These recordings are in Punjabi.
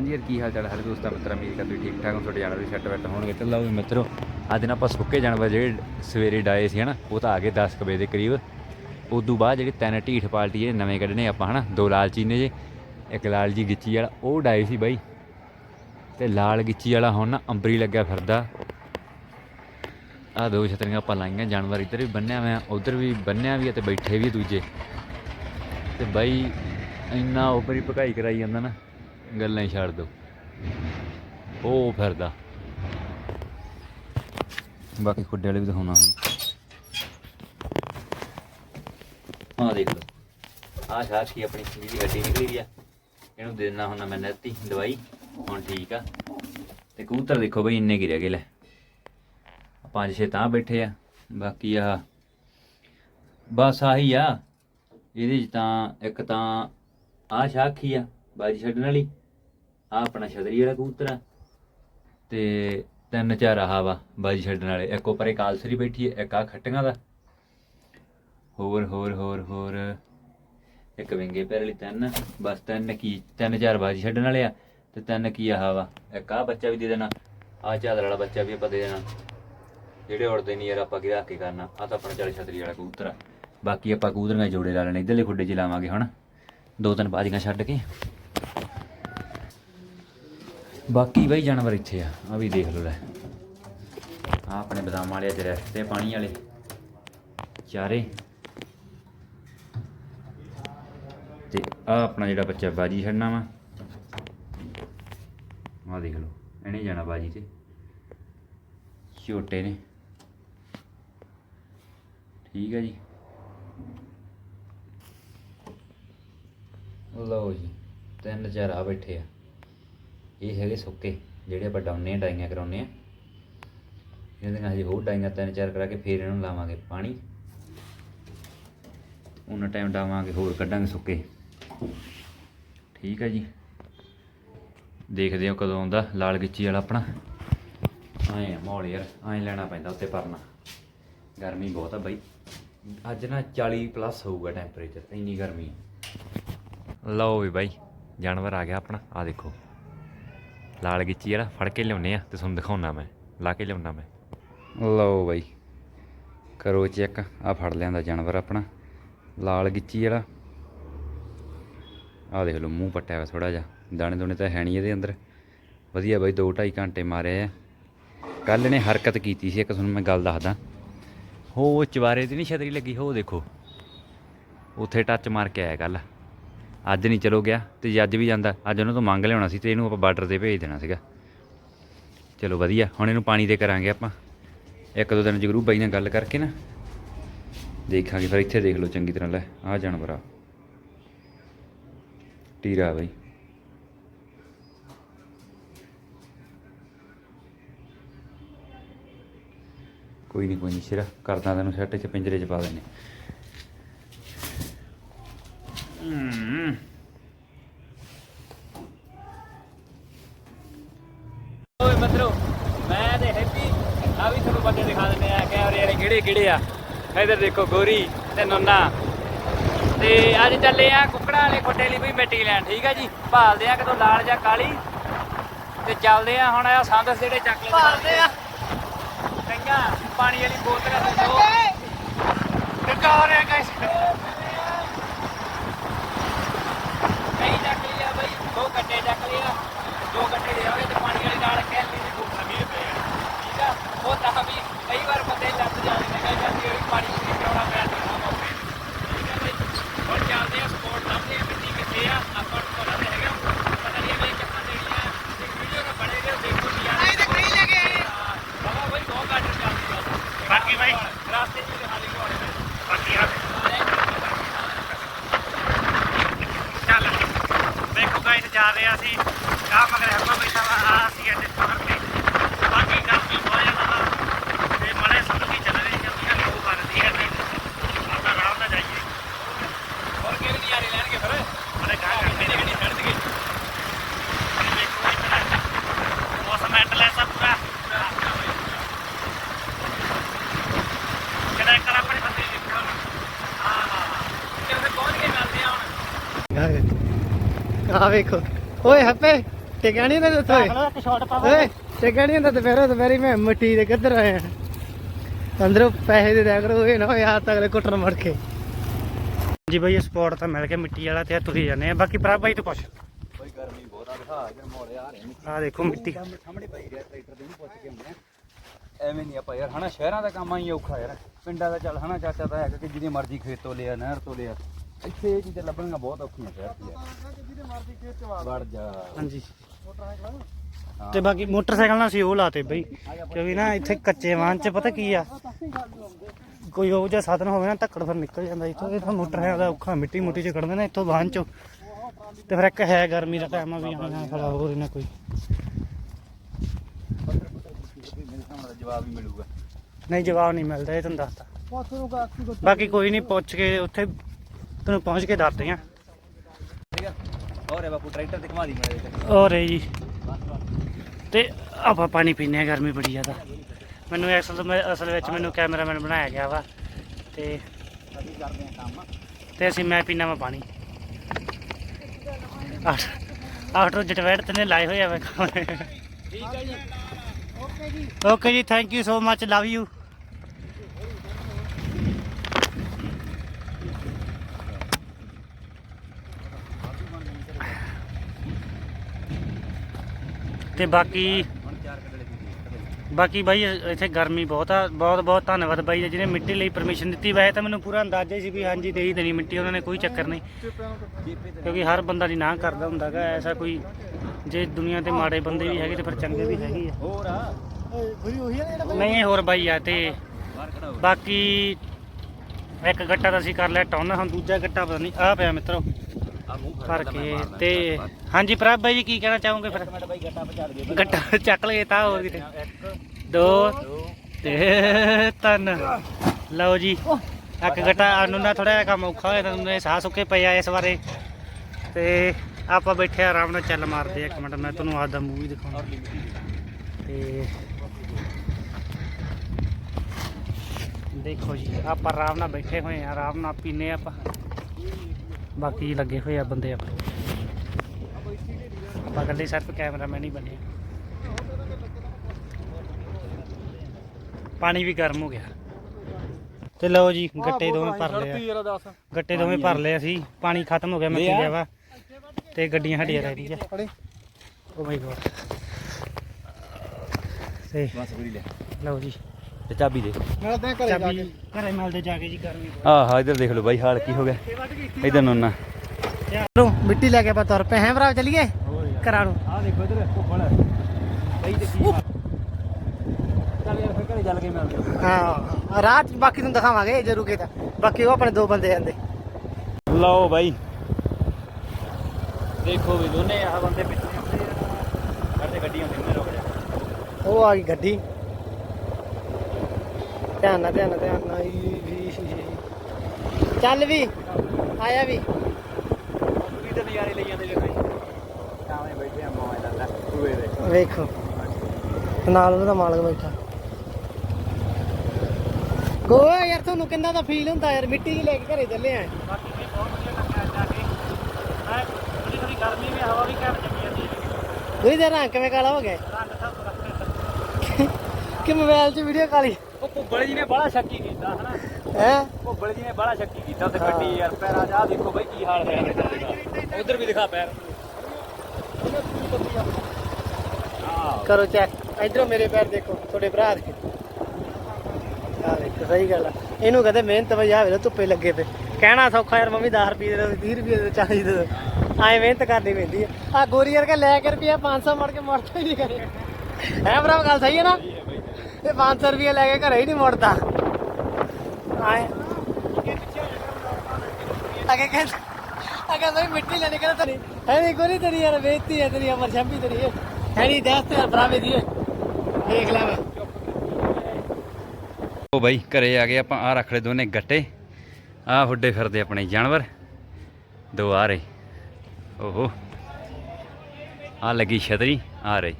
ਹਾਂਜੀ ਯਾਰ, ਕੀ ਹਾਲ ਚਾਲ? ਹੈ ਦੋਸਤਾਂ, ਮਿੱਤਰਾਂ ਉਮੀਦ ਕਰਦੇ ਤੁਸੀਂ ਠੀਕ ਠਾਕ ਹੋ? ਤੁਹਾਡੇ ਜਾਨਵਰ ਸੈੱਟ ਵੈਟ ਹੋਣਗੇ। ਤੇ ਲਓ ਵੀ ਮਿੱਤਰੋ, ਅੱਜ ਨਾ ਆਪਾਂ ਸੁੱਕੇ ਜਾਨਵਰ ਜਿਹੜੇ ਸਵੇਰੇ ਡਾਏ ਸੀ ਹਨਾ, ਉਹ ਤਾਂ ਆ ਗਏ 10 ਕੁ ਵਜੇ ਦੇ ਕਰੀਬ। ਉਦੋਂ ਬਾਅਦ ਜਿਹੜੇ ਤਿੰਨ ਢੀਠ ਪਾਲਟੀ ਇਹ ਨਵੇਂ ਕੱਢਣੇ ਆਪਾਂ ਹਨਾ, ਦੋ ਲਾਲ ਚੀਨੇ ਜੇ, ਇੱਕ ਲਾਲ ਜੀ ਗਿੱਚੀ ਵਾਲਾ, ਉਹ ਡਾਏ ਸੀ ਬਾਈ। ਤੇ ਲਾਲ ਗਿੱਚੀ ਵਾਲਾ ਹੁਣ ਨਾ ਅੰਬਰੀ ਲੱਗਿਆ ਫਿਰਦਾ। ਆ ਦੋ ਛਤਰੀਆਂ ਆਪਾਂ ਲਾਈਆਂ, ਜਾਨਵਰ ਇੱਧਰ ਵੀ ਬੰਨਿਆ ਹੋਇਆ, ਉਧਰ ਵੀ ਬੰਨਿਆ ਵੀ ਆ ਤੇ ਬੈਠੇ ਵੀ ਦੂਜੇ। ਤੇ ਬਾਈ ਇੰਨਾ ਉਪਰੀ ਭਕਾਈ ਕਰਾਈ ਜਾਂਦਾ ਨਾ। ਗੱਲਾਂ ਹੀ ਛੱਡ ਦੋ। ਉਹ ਫਿਰਦਾ। ਬਾਕੀ ਖੁੱਡੇ ਵਾਲੇ ਵੀ ਦਿਖਾਉਣਾ ਹੁਣ ਆਹ ਦੇਖ ਲਓ। ਆਹ ਸ਼ਾਖ ਆਪਣੀ ਜਿਹੜੀ ਹੱਡੀ ਨਿਕਲੀ ਆ। ਇਹਨੂੰ ਦੇ ਦੇਣਾ ਹੁਣ ਮੈਂ ਨੈਤੀ ਦਵਾਈ। ਹੁਣ ਠੀਕ ਆ। ਤੇ ਕਬੂਤਰ ਦੇਖੋ ਬਈ, ਇੰਨੇ ਕੀ ਰਹਿ ਗਏ ਲੈ। ਪੰਜ ਛੇ ਤਾਂ ਬੈਠੇ ਆ। ਬਾਕੀ ਆ ਬਸ ਆਹੀ ਆ। ਇਹਦੇ ਚ ਤਾਂ, ਇੱਕ ਤਾਂ ਆਹ ਸ਼ਾਖੀ ਆ, ਬਾਜੀ ਛੱਡਣ ਵਾਲੀ। ਆ ਆਪਣਾ ਛਤਰੀ ਵਾਲਾ ਕਬੂਤਰ ਆ। ਤੇ ਤਿੰਨ ਚਾਰ ਆਹ ਵਾ ਬਾਜੀ ਛੱਡਣ ਵਾਲੇ। ਇੱਕ ਉਪਰੇ ਕਾਲਸਰੀ ਬੈਠੀ ਹੈ, ਇੱਕ ਆ ਖੱਟੀਆਂ ਦਾ। ਹੋਰ ਹੋਰ ਹੋਰ ਹੋਰ। ਇੱਕ ਵਿੰਗੇ ਪੈਰ ਵਾਲੀ ਤਿੰਨ। ਬਸ ਤਿੰਨ ਕੀ, ਤਿੰਨ ਚਾਰ ਬਾਜੀ ਛੱਡਣ ਵਾਲੇ ਆ ਤੇ ਤਿੰਨ ਕੀ ਆਹ ਵਾ। ਇੱਕ ਆ ਬੱਚਾ ਵੀ ਦੇ ਦੇਣਾ ਆ ਚਾਦਰ ਵਾਲਾ ਬੱਚਾ ਵੀ ਆਪਾਂ ਦੇ ਦੇਣਾ। ਜਿਹੜੇ ਉੜਦੇ ਨਹੀਂ ਯਾਰ ਆਪਾਂ ਗਿਰਾ ਕੇ ਕਰਨਾ ਆ ਤਾਂ ਆਪਣਾ ਚਾਲੀ ਛਤਰੀ ਵਾਲਾ ਕਬੂਤਰ ਆ। ਬਾਕੀ ਆਪਾਂ ਕਬੂਤਰਾਂ ਦੇ ਜੋੜੇ ਲਾ ਲੈਣੇ, ਇਧਰਲੇ ਖੁੱਡੇ 'ਚ ਲਾਵਾਂਗੇ ਹੁਣ। ਦੋ ਤਿੰਨ ਬਾਜੀਆਂ ਛੱਡ ਕੇ। ਬਾਕੀ ਬਾਈ ਜਾਨਵਰ ਇੱਥੇ ਆ ਆ ਵੀ ਦੇਖ ਲਓ ਲੈ। ਆ ਆਪਣੇ ਬਦਾਮ ਵਾਲੇ ਅੱਜ ਰੈਸਟ ਤੇ ਪਾਣੀ ਵਾਲੇ। ਚਾਰੇ। ਤੇ ਆ ਆਪਣਾ ਜਿਹੜਾ ਬੱਚਾ ਬਾਜੀ ਛੱਡਣਾ ਵਾ। ਆ ਦੇਖ ਲਓ, ਇਹਨੇ ਜਾਣਾ ਬਾਜੀ ਤੇ। ਛੋਟੇ ਨੇ। ਠੀਕ ਹੈ ਜੀ। ਲਓ ਜੀ, ਤਿੰਨ ਚਾਰ ਆ ਬੈਠੇ ਆ। ਇਹ ਹੈਗੇ ਸੁੱਕੇ, ਜਿਹੜੇ ਆਪਾਂ ਡਾਉਨੇ ਆ ਡਾਈਆਂ ਕਰਾਉਨੇ ਆ। ਇਹਨਾਂ ਦੀਆਂ ਹਜੇ ਹੋਰ ਡਾਈਆਂ ਤਿੰਨ ਚਾਰ ਕਰਾ ਕੇ ਫੇਰ ਨੂੰ ਲਾਵਾਂਗੇ ਪਾਣੀ। ਉਹਨਾਂ ਟਾਈਮ ਡਾਵਾਂਗੇ, ਹੋਰ ਕੱਢਾਂਗੇ ਸੁੱਕੇ। ਠੀਕ ਹੈ ਜੀ। ਦੇਖਦੇ ਹਾਂ ਕਦੋਂ ਆਉਂਦਾ, ਲਾਲ ਗਿੱਚੀ ਵਾਲਾ ਆਪਣਾ। ਆਏ ਆ ਮੌਲ ਯਾਰ, ਆਏ ਲੈਣਾ ਪੈਂਦਾ ਉੱਤੇ ਪਰਨਾ। ਗਰਮੀ ਬਹੁਤ ਆ ਬਾਈ। ਅੱਜ ਨਾ 40 ਪਲੱਸ ਹੋਊਗਾ ਟੈਂਪਰੇਚਰ ਇੰਨੀ ਗਰਮੀ ਲਓ ਵੀ ਬਾਈ, ਜਾਨਵਰ ਆ ਗਿਆ ਆਪਣਾ ਆ ਦੇਖੋ। ਲਾਲ ਗਿੱਚੀ ਵਾਲਾ, ਫੜ ਕੇ ਲਿਆਉਨੇ ਆ ਤੇ ਤੁਹਾਨੂੰ ਦਿਖਾਉਣਾ ਮੈਂ, ਲਾ ਕੇ ਲਿਆਉਣਾ ਮੈਂ। ਲਓ ਬਾਈ, ਕਰੋ ਚੈੱਕ ਆ ਫੜ ਲਿਆਂਦਾ ਜਾਨਵਰ ਆਪਣਾ, ਲਾਲ ਗਿੱਚੀ ਵਾਲਾ। ਆ ਦੇਖ ਲਓ, ਮੂੰਹ ਪੱਟਿਆ ਹੋਇਆ ਥੋੜਾ ਜਿਹਾ, ਦਾਣੇ ਦੋਣੇ ਤਾਂ ਹੈ ਨਹੀਂ ਇਹਦੇ ਅੰਦਰ। ਵਧੀਆ ਬਾਈ 2 2.5 ਘੰਟੇ ਮਾਰੇ ਆ। ਕੱਲ ਨੇ ਹਰਕਤ ਕੀਤੀ ਸੀ, ਇੱਕ ਤੁਹਾਨੂੰ ਮੈਂ ਗੱਲ ਦੱਸਦਾ। ਹੋ ਉਹ ਚਵਾਰੇ ਦੀ ਨਹੀਂ ਛਤਰੀ ਲੱਗੀ, ਹੋ ਦੇਖੋ। ਉੱਥੇ ਟੱਚ ਮਾਰ ਕੇ ਆਇਆ ਕੱਲ ਅੱਜ ਨਹੀਂ ਚਲੋ ਗਿਆ ਤੇ ਜੇ ਅੱਜ ਵੀ ਜਾਂਦਾ, ਅੱਜ ਉਹਨਾਂ ਤੋਂ ਮੰਗ ਲਿਆਉਣਾ ਸੀ ਤੇ ਇਹਨੂੰ ਆਪਾਂ ਬਾਰਡਰ ਤੇ ਭੇਜ ਦੇਣਾ ਸੀਗਾ। ਚਲੋ ਵਧੀਆ, ਹੁਣ ਇਹਨੂੰ ਪਾਣੀ ਦੇ ਕਰਾਂਗੇ ਆਪਾਂ। ਇੱਕ ਦੋ ਦਿਨ ਜਗਰੂ ਬਾਈ ਨਾਲ ਗੱਲ ਕਰਕੇ ਨਾ, ਦੇਖਾਂਗੇ ਫਿਰ ਇੱਥੇ ਦੇਖ ਲਓ ਚੰਗੀ ਤਰ੍ਹਾਂ ਲੈ, ਆਹ ਜਾਨਵਰ ਆ। ਟੀਰਾ ਬਾਈ। ਕੋਈ ਨਹੀਂ ਕੋਈ ਨਹੀਂ ਸਿਰਾ, ਕਰਦਾ ਤੈਨੂੰ ਸੈੱਟ ਚ ਪਿੰਜਰੇ ਚ ਪਾ ਦੇਣੇ ਓਏ ਮਤਰੋ ਮੈਂ ਤੇ ਹੈਪੀ ਆ ਵੀ ਤੁਹਾਨੂੰ ਬੰਦੇ ਦਿਖਾ ਦਿੰਦੇ ਆ ਕੈਮਰੇ ਵਾਲੇ ਕਿਹੜੇ ਕਿਹੜੇ ਆ। ਇਧਰ ਦੇਖੋ ਗੋਰੀ ਤੇ ਨੰਨਾ। ਤੇ ਅੱਜ ਚੱਲੇ ਆ ਕੁੱਕੜਾਂ ਵਾਲੇ ਖੋਟੇ ਲਈ ਵੀ ਮਿੱਟੀ ਲੈਣ ਠੀਕ ਆ ਜੀ? ਭਾਲਦੇ ਆ ਕਿਤੋਂ ਲਾਲ ਜਾਂ ਕਾਲੀ। ਤੇ ਚੱਲਦੇ ਆ ਹੁਣ ਆ ਸੰਦਸ ਜਿਹੜੇ ਚੱਕ ਲੈ ਭਾਲਦੇ ਆ। ਚੰਗਾ ਪਾਣੀ ਵਾਲੀ ਬੋਤਲ ਦੇ ਦੋ। ਟਿਕਾ ਹੋ ਰਿਹਾ ਗਾਇਸ ਕਈ ਚੱਕ ਲਿਆ ਬਈ ਦੋ ਕੱਟੇ ਚੱਕ ਲਿਆ ਦੋ ਕੱਟੇ ਦੇ ਆਵੇ ਤੇ ਪਾਣੀ ਵਾਲੀ ਨਾਲ ਕਹਿ ਲਈ ਤੇ ਭੁੱਖ ਵੀ ਪਏ ਠੀਕ ਆ ਉਹ ਤਾਂ ਵੀ ਕਈ ਵਾਰ ਬੰਦੇ ਲੱਗ ਜਾਂਦੇ ਨੇ ਕਈ ਜਾਂਦੀ ਹੋਈ ਪਾਣੀ ਨਹੀਂ ਕਰਾਉਣਾ ਪਿਆ ਕਰਨਾ ਮੌਕੇ ਠੀਕ ਹੈ ਬਈ ਹੁਣ ਚੱਲਦੇ ਆ ਸਪੋਰਟ ਲੱਭਦੇ ਆ ਮਿੱਟੀ ਕਿੱਥੇ ਆ ਆਪਾਂ ਨੂੰ ਪਤਾ ਤੇ ਹੈਗਾ ਪਤਾ ਨਹੀਂ ਅਗਲੇ ਚੱਕਾਂ ਦੇਣੀ ਆ ਇੱਕ ਵੀਡੀਓ ਨਾ ਬਣੇ ਰਹੋ ਦੇਖੋ ਜੀ ਯਾਰ ਤੇ ਕਈ ਲੱਗੇ ਬਾਬਾ ਬਈ ਬਹੁਤ ਘੱਟ ਚੱਲਦੀ ਆ ਬਾਕੀ ਬਾਈ ਰਾਸਤੇ 'ਚ ਹਾਲੀ ਕੋੜੇ ਬਾਕੀ ਆ ਚੱਲ ਦੇਖੋ ਗਾਇਸ ਜਾ ਰਹੇ ਆ ਅਸੀਂ ਕਾ ਮਗਰ ਹੱਪਾ ਬੈਠਾ ਵਾ ਆ ਅਸੀਂ ਅੱਜ ਪਾਰ ਤੇ ਬਾਕੀ ਗਰਮੀ ਬਹੁਤ ਜ਼ਿਆਦਾ ਵਾ ਤੇ ਮੜੇ ਸੰਗੀ ਚੱਲ ਰਹੀ ਜਲਦੀ ਹਲੀ ਉਹ ਕਰਦੀ ਹੈ ਤੇ ਆਪਣਾ ਗੜਾ ਹੁੰਦਾ ਜਾਈਏ ਹੋਰ ਕਿਹੜੇ ਨਜ਼ਾਰੇ ਲੈਣਗੇ ਫਿਰ ਮੜੇ ਗਾ ਕਰਦੇ ਨੇ ਨਹੀਂ ਛੱਡਣਗੇ ਦੇਖੋ ਇੱਧਰ ਮੌਸਮ ਐਂਡਲ ਐਸਾ ਪੂਰਾ ਕਿਹੜਾ ਕਰ ਆਪਣੇ ਬੰਦੇ ਦੇਖੋ ਹਾਂ ਹਾਂ ਤੇ ਉੱਥੇ ਪਹੁੰਚ ਕੇ ਮਿਲਦੇ ਆ ਵੇਖੋ। ਓਏ ਹੱਪੇ ਟਿਕਿਆ ਨਹੀਂ ਇੱਕ ਸ਼ਾਟ ਪਾਵਾਂ ਓਏ ਟਿਕਿਆ ਨਹੀਂ ਹੁੰਦਾ ਦੁਪਹਿਰੋਂ ਦੁਪਹਿਰੀ ਮੈਂ ਮਿੱਟੀ ਦੇ ਕਿੱਧਰ ਆਇਆ। ਅੰਦਰੋਂ ਪੈਸੇ ਦੇ ਦਿਆ ਕਰੋ ਇਹ ਨਾ ਹੋਏ ਹੱਥ ਅਗਲੇ ਕੁੱਟਣ ਮੜ ਕੇ। ਜੀ ਬਾਈ ਇਹ ਸਪੋਰਟ ਤਾਂ ਮਿਲ ਗਿਆ ਮਿੱਟੀ ਵਾਲਾ ਤੇ ਆ ਤੁਰੀ ਜਾਂਦੇ ਆ। ਬਾਕੀ ਭਰਾ ਬਾਈ ਤੂੰ ਪੁੱਛ। ਬਈ ਗਰਮੀ ਬਹੁਤ ਆ ਦਿਖਾ ਇਧਰ ਮੋੜੇ ਆ ਰਹੇ ਆ ਦੇਖੋ ਮਿੱਟੀ। ਸਾਹਮਣੇ ਪਈ ਰਿਹਾ ਟਰੈਕਟਰ ਦੇ ਨੂੰ ਪੁੱਛ ਕੇ ਹੁੰਦੇ ਆ। ਐਵੇਂ ਨਹੀਂ ਆਪਾਂ ਯਾਰ ਹਨਾ ਸ਼ਹਿਰਾਂ ਦਾ ਕੰਮ ਆਈ ਔਖਾ ਯਾਰ। ਪਿੰਡਾਂ ਦਾ ਚੱਲ ਹਨਾ ਚਾਚਾ ਤਾਂ ਹੈਗਾ ਕਿ ਜਿਹਦੀ ਮਰਜ਼ੀ ਖੇਤ ਤੋਂ ਲਿਆ ਨਹਿਰ ਤੋਂ ਲਿਆ। ਇੱਥੇ ਇਹ ਚੀਜ਼ਾਂ ਲੱਭਣੀਆਂ ਬਹੁਤ ਔਖੀਆਂ ਸ਼ਹਿਰ 'ਚ ਯਾਰ ਵੜ ਜਾ। ਹਾਂਜੀ। ਹਾਂ। ਤੇ ਬਾਕੀ ਮੋਟਰਸਾਈਕਲ ਨਾਲ ਅਸੀਂ ਉਹ ਲਾਤੇ ਬਈ ਕਿਉਂਕਿ ਨਾ ਇੱਥੇ ਕੱਚੇ ਵਾਹਨ ਚ ਪਤਾ ਕੀ ਆ ਕੋਈ ਉਹ ਜਿਹਾ ਸਾਧਨ ਹੋਵੇ ਨਾ ਧੱਕੜ ਫਿਰ ਨਿਕਲ ਜਾਂਦਾ ਇੱਥੋਂ। ਇਹ ਤਾਂ ਮੋਟਰਸਾਈਕਲ ਦਾ ਔਖਾ ਮਿੱਟੀ ਮੁੱਟੀ ਚ ਕੱਢਦੇ ਨੇ ਇੱਥੋਂ ਵਾਹਨ ਚੋਂ। ਤੇ ਫਿਰ ਇੱਕ ਹੈ ਗਰਮੀ ਦਾ ਟਾਈਮ ਆ ਵੀ ਆਉਣਾ ਖੜਾ ਹੋਰ ਇਹਨਾਂ ਕੋਈ। ਮੇਰੇ ਹਿਸਾਬ ਨਾਲ ਜਵਾਬ ਹੀ ਮਿਲੂਗਾ ਨਹੀਂ ਜਵਾਬ ਨਹੀਂ ਮਿਲਦਾ ਇਹ ਤੁਹਾਨੂੰ ਦੱਸਦਾ ਬਾਕੀ ਕੋਈ ਨਹੀਂ ਪੁੱਛ ਕੇ ਉੱਥੇ ਤੁਹਾਨੂੰ ਪਹੁੰਚ ਕੇ ਦੱਸਦੇ ਆ। ਠੀਕ ਆ ਹੋਰ ਹੈ ਬਾਪੂ ਟਰੈਕਟਰ ਤੇ ਘੁਮਾ ਦੀ ਮੇਰੇ ਤੇ ਔਰ ਇਹ ਜੀ ਤੇ ਆਪਾਂ ਪਾਣੀ ਪੀਨੇ ਆ ਗਰਮੀ ਬੜੀ ਜ਼ਿਆਦਾ। ਮੈਨੂੰ ਅਸਲ ਮੈਂ ਅਸਲ ਵਿੱਚ ਮੈਨੂੰ ਕੈਮਰਾਮੈਨ ਬਣਾਇਆ ਗਿਆ ਵਾ ਤੇ ਅਸੀਂ ਕਰਦੇ ਆ ਕੰਮ ਤੇ ਅਸੀਂ ਮੈਂ ਪੀਣਾ ਵਾ ਪਾਣੀ। ਆਫਟਰ ਜਟਵੈਟ ਤੇ ਨੇ ਲਾਏ ਹੋਏ ਆ ਵੇ ਠੀਕ ਹੈ ਜੀ। ਓਕੇ ਜੀ thank you so much love you ਤੇ ਬਾਕੀ ਬਾਕੀ ਬਾਈ ਇੱਥੇ ਗਰਮੀ ਬਹੁਤ ਆ। ਬਹੁਤ ਬਹੁਤ ਧੰਨਵਾਦ ਬਾਈ ਜਿਹਨੇ ਮਿੱਟੀ ਲਈ ਪਰਮਿਸ਼ਨ ਦਿੱਤੀ। ਵੈਸੇ ਤਾਂ ਮੈਨੂੰ ਪੂਰਾ ਅੰਦਾਜ਼ਾ ਹੀ ਸੀ ਵੀ ਹਾਂਜੀ ਦੇ ਹੀ ਦੇਣੀ ਮਿੱਟੀ ਉਹਨਾਂ ਨੇ ਕੋਈ ਚੱਕਰ ਨਹੀਂ। ਕਿਉਂਕਿ ਹਰ ਬੰਦਾ ਦੀ ਨਾ ਕਰਦਾ ਹੁੰਦਾਗਾ ਐਸਾ ਕੋਈ ਜੇ ਦੁਨੀਆ ਤੇ ਮਾੜੇ ਬੰਦੇ ਵੀ ਹੈਗੇ ਤੇ ਫਿਰ ਚੰਗੇ ਵੀ ਹੈਗੇ ਆ। ਹੋਰ ਨਹੀਂ ਇਹ ਹੋਰ ਬਾਈ ਆ ਤੇ ਬਾਕੀ ਇੱਕ ਗੱਟਾ ਤਾਂ ਅਸੀਂ ਕਰ ਲਿਆ ਟੌਨ ਹੁਣ ਦੂਜਾ ਗੱਟਾ ਪਤਾ ਨਹੀਂ ਆ ਪਿਆ ਮਿੱਤਰੋ। ਭਰ ਕੇ ਤੇ ਹਾਂਜੀ ਪ੍ਰਭ ਬਾਈ ਜੀ ਕੀ ਕਹਿਣਾ ਚਾਹੋਗੇ ਫਿਰ? ਮਿੰਟ ਬਾਈ ਗੱਟਾ ਚੱਕ ਲਏ ਤਾਂ ਹੋਰ ਕਿਤੇ ਦੋ ਤੇ ਤਿੰਨ। ਲਓ ਜੀ ਇੱਕ ਗੱਟਾ ਨੂੰ ਨਾ ਥੋੜਾ ਜਿਹਾ ਕੰਮ ਔਖਾ ਹੋਇਆ ਤੁਹਾਨੂੰ ਇਹ ਸਾਹ ਸੁੱਕੇ ਪਏ ਆ ਇਸ ਬਾਰੇ। ਤੇ ਆਪਾਂ ਬੈਠੇ ਆਰਾਮ ਨਾਲ ਚੱਲ ਮਾਰਦੇ ਇੱਕ ਮਿੰਟ ਮੈਂ ਤੁਹਾਨੂੰ ਆਦਾ ਮੂਵੀ ਦਿਖਾਉਣਾ। ਤੇ ਦੇਖੋ ਜੀ ਆਪਾਂ ਆਰਾਮ ਨਾਲ ਬੈਠੇ ਹੋਏ ਆ ਆਰਾਮ ਨਾਲ ਪੀਨੇ ਆਪਾਂ। ਬਾਕੀ ਲੱਗੇ ਹੋਏ ਆ ਬੰਦੇ ਆਪਣੇ। ਆਪਾਂ ਇਕੱਲੇ ਸਿਰਫ ਕੈਮਰਾਮੈਨ ਹੀ ਬਣੇ ਪਾਣੀ ਵੀ ਗਰਮ ਹੋ ਗਿਆ। ਤੇ ਲਓ ਜੀ ਗੱਟੇ ਦੋਵੇਂ ਭਰ ਲਏ ਆ ਯਾਰ ਦੱਸ। ਗੱਟੇ ਦੋਵੇਂ ਭਰ ਲਏ ਅਸੀਂ ਪਾਣੀ ਖਤਮ ਹੋ ਗਿਆ ਮੈਂ ਪੀ ਲਿਆ ਵਾ। ਤੇ ਗੱਡੀਆਂ ਸਾਡੀਆਂ ਰਹਿ ਗਈਆਂ ਓ ਮਾਈ ਗੋਡ ਤੇ ਬਸ ਪੂਰੀ ਲੈ ਲਓ ਜੀ। ਤੇ ਚਾਬੀ ਦੇ। ਮੈਂ ਤਾਂ ਘਰੇ ਜਾ ਕੇ। ਘਰੇ ਮਿਲਦੇ ਜਾ ਕੇ ਜੀ ਗਰਮੀ ਆਹ ਇਧਰ ਦੇਖ ਲਓ ਬਾਈ ਹਾਲ ਕੀ ਹੋ ਗਿਆ। ਇਧਰ ਨੂੰ ਨਾ। ਚਲੋ ਮਿੱਟੀ ਲੈ ਕੇ ਆਪਾਂ ਤੁਰ ਪਏ। ਹੈ ਭਰਾ ਚੱਲੀਏ? ਘਰਾਂ ਨੂੰ ਆਹ ਦੇਖੋ ਇਧਰ ਭੁੱਖਣ ਕਈ ਤੇ ਕੀ ਚੱਲ ਯਾਰ ਫਿਰ ਘਰੇ ਚੱਲ ਕੇ ਮਿਲਦੇ ਹਾਂ ਰਾਤ ਬਾਕੀ ਤੁਹਾਨੂੰ ਦਿਖਾਵਾਂਗੇ ਜੇ ਰੁਕੇ ਤਾਂ। ਬਾਕੀ ਉਹ ਆਪਣੇ ਦੋ ਬੰਦੇ ਜਾਂਦੇ ਲਓ ਬਾਈ। ਦੇਖੋ ਵੀ ਦੋਨੇ ਆਹ ਬੰਦੇ ਪਿੱਛੇ। ਆਉਂਦੇ ਆ ਕਰਦੇ ਗੱਡੀ ਆਉਂਦੀ ਰੁਕ ਜਾ। ਉਹ ਆ ਗਈ ਗੱਡੀ। ਧਿਆਨ ਨਾਲ ਧਿਆਨ ਨਾਲ ਧਿਆਨ ਨਾਲ। ਈ ਚੱਲ ਵੀ, ਆਇਆ ਵੀ। ਵੀ ਤੇ ਨਜ਼ਾਰੇ ਲਈ ਜਾਂਦੇ ਵੇਖੋ। ਕਾਵੇਂ ਬੈਠੇ ਆ ਮੌਜ ਨਾਲ ਲੈ ਕੂਏ ਦੇ ਵੇਖੋ ਨਾਲ ਉਹਦਾ ਮਾਲਕ ਬੈਠਾ। ਗੋਆ ਯਾਰ, ਤੁਹਾਨੂੰ ਕਿੰਨਾ ਦਾ ਫੀਲ ਹੁੰਦਾ ਯਾਰ? ਮਿੱਟੀ ਜੀ ਲੈ ਕੇ ਘਰੇ ਚੱਲੇ ਆ। ਬਾਕੀ ਵੀ ਬਹੁਤ ਵਧੀਆ ਲੱਗਿਆ ਜਾ ਕੇ ਮੈਂ ਥੋੜੀ ਥੋੜੀ ਗਰਮੀ ਵੀ ਹਵਾ ਵੀ ਘੱਟ ਚੱਲੀ ਜਾਂਦੀ ਹੈ ਦੋਈ ਦੇ ਰੰਗ ਕਿਵੇਂ ਕਾਲਾ ਹੋ ਗਿਆ? ਰੰਗ ਸਭ ਕਿ ਮੋਬਾਈਲ 'ਚ ਵੀਡੀਓ ਕਾਲੀ। ਉਹ ਭੁੱਬਲ ਜੀ ਨੇ ਬੜਾ ਸ਼ੱਕੀ ਕੀਤਾ ਹਨਾ? ਹੈ? ਭੁੱਬਲ ਜੀ ਨੇ ਬੜਾ ਸ਼ੱਕੀ ਕੀਤਾ ਤੇ ਗੱਡੀ ਯਾਰ ਪੈਰਾਂ 'ਚ ਆਹ ਦੇਖੋ ਬਾਈ ਕੀ ਹਾਲ ਹੋਇਆ ਉਧਰ ਵੀ ਦਿਖਾ ਪੈਰ। ਆਹ। ਕਰੋ ਚੈੱਕ ਇਧਰੋਂ ਮੇਰੇ ਪੈਰ ਦੇਖੋ ਤੁਹਾਡੇ ਭਰਾ ਦੇ ਆ ਦੇਖੋ ਸਹੀ ਗੱਲ ਆ। ਇਹਨੂੰ ਕਹਿੰਦੇ ਮਿਹਨਤ ਬਈ ਆ ਵੇਲੇ ਧੁੱਪੇ ਲੱਗੇ ਪਏ। ਕਹਿਣਾ ਸੌਖਾ ਯਾਰ ਮੰਮੀ 10 ਰੁਪਏ ਦੇ ਦਿਓ 30 ਰੁਪਏ ਦੇ ਦਿਓ, 40 ਦੇ। ਐਂ ਮਿਹਨਤ ਕਰਨੀ ਪੈਂਦੀ ਆ। ਆ ਗੋਰੀ ਵਰਗਾ ਲੈ ਕੇ ਰੁਪਿਆ 500 ਮੜ ਕੇ ਮੁੜਦਾ ਹੀ ਨਹੀਂ ਕਰੇ। ਹੈ ਭਰਾ ਗੱਲ ਸਹੀ ਹੈ ਨਾ? ਇਹ 500 ਰੁਪਏ ਲੈ ਕੇ ਘਰੇ ਹੀ ਨਹੀਂ ਮੁੜਦਾ। ਆਏ। ਅਗੇ ਕਹਿੰਦਾ ਅਗੇ ਬਈ ਮਿੱਟੀ ਲੈਣੇ, ਕਹਿੰਦਾ ਤੇਰੀ ਹੈ ਨਹੀਂ ਗੋਰੀ ਤੇਰੀ, ਯਾਰ ਵੇਚਤੀ ਹੈ ਤੇਰੀ, ਅਮਰ ਸ਼ੰਭੀ ਤੇਰੀ ਹੈ ਨਹੀਂ ਦੱਸ ਤੇ ਯਾਰ ਦੀ ਦੇਖ ਲੈ ਉਹ ਬਾਈ, ਘਰੇ ਆ ਗਏ ਆਪਾਂ ਆ ਰੱਖ ਲਏ ਦੋਨੇ ਗੱਟੇ। ਆ ਹੁੱਡੇ ਫਿਰਦੇ ਆਪਣੇ ਜਾਨਵਰ। ਦੋ ਆ ਰਹੇ। ਓਹੋ। ਆ ਲੱਗੀ ਛਤਰੀ, ਆ ਰਹੀ।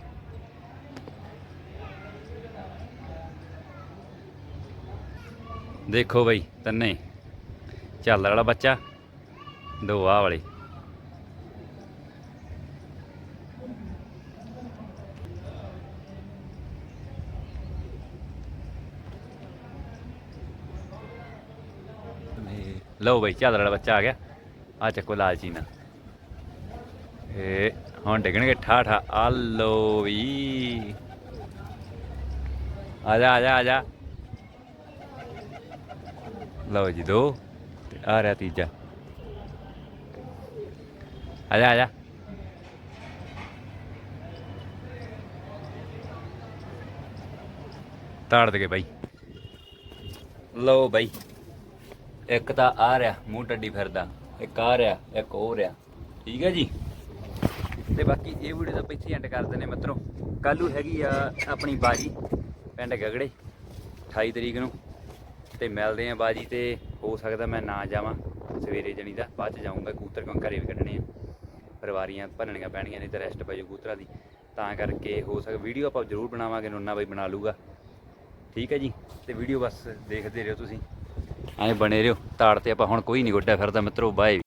ਦੇਖੋ ਬਈ, ਤੰਨੇ। ਚੱਲ ਵਾਲਾ ਬੱਚਾ। ਦੋ ਆ ਵਾਲੀ। ਲਓ ਬਈ ਝਾਦਰ ਵਾਲਾ ਬੱਚਾ ਆ ਗਿਆ। ਆ ਚੱਕੋ ਲਾਲਚੀ ਨਾ ਏ, ਹੁਣ ਡਿੱਗਣਗੇ ਠਾ ਠਾ ਆ ਲੋ ਵੀ ਆ ਜਾ ਆ ਜਾ ਆ ਜਾ। ਲਓ ਜੀ, ਦੋ। ਤੇ ਆ ਰਿਹਾ ਤੀਜਾ। ਆ ਜਾ ਆ ਜਾ। ਤਾੜ ਦੇ ਬਾਈ। ਲਓ ਬਾਈ। ਇੱਕ ਤਾਂ ਆ ਰਿਹਾ, ਮੂੰਹ ਟੱਡੀ ਫਿਰਦਾ। ਇੱਕ ਆ ਰਿਹਾ, ਇੱਕ ਹੋ ਰਿਹਾ। ਠੀਕ ਹੈ ਜੀ? ਤੇ ਬਾਕੀ ਇਹ ਵੀਡੀਓ ਤਾਂ ਪਿੱਛੇ ਐਂਡ ਕਰਦੇ ਨੇ ਮਿੱਤਰੋ। ਕੱਲੂ ਹੈਗੀ ਆ ਆਪਣੀ ਬਾਜੀ, ਪਿੰਡ ਗਗੜੇ 28 ਤਰੀਕ ਨੂੰ। ਤੇ ਮਿਲਦੇ ਆ ਬਾਜੀ ਤੇ ਹੋ ਸਕਦਾ ਮੈਂ ਨਾ ਜਾਵਾਂ। ਸਵੇਰੇ ਜਣੀ ਦਾ, ਬਾਅਦ ਚ ਜਾਊਂਗਾ ਕੂਤਰ ਕਿਉਂ ਘਰੇ ਵੀ ਕੱਢਣੇ ਆ। ਪਰਿਵਾਰੀਆਂ ਭੰਨਣੀਆਂ ਪੈਣੀਆਂ ਨੇ ਤਾਂ ਰੈਸਟ ਪੈ ਜਾਊ ਕਬੂਤਰਾਂ ਦੀ। ਤਾਂ ਕਰਕੇ ਹੋ ਸਕਦਾ ਵੀਡੀਓ ਆਪਾਂ ਜ਼ਰੂਰ ਬਣਾਵਾਂਗੇ, ਨੋਨਾ ਬਾਈ ਬਣਾ ਲੂਗਾ। ਠੀਕ ਹੈ ਜੀ? ਤੇ ਵੀਡੀਓ ਬਸ ਦੇਖਦੇ ਰਹੋ ਤੁਸੀਂ। ਐਂ ਬਣੇ ਰਹੋ। ਤਾੜ ਤੇ ਆਪਾਂ ਹੁਣ ਕੋਈ ਨਹੀਂ ਗੋਡਾ ਫਿਰਦਾ ਮਿੱਤਰੋ, ਬਾਏ।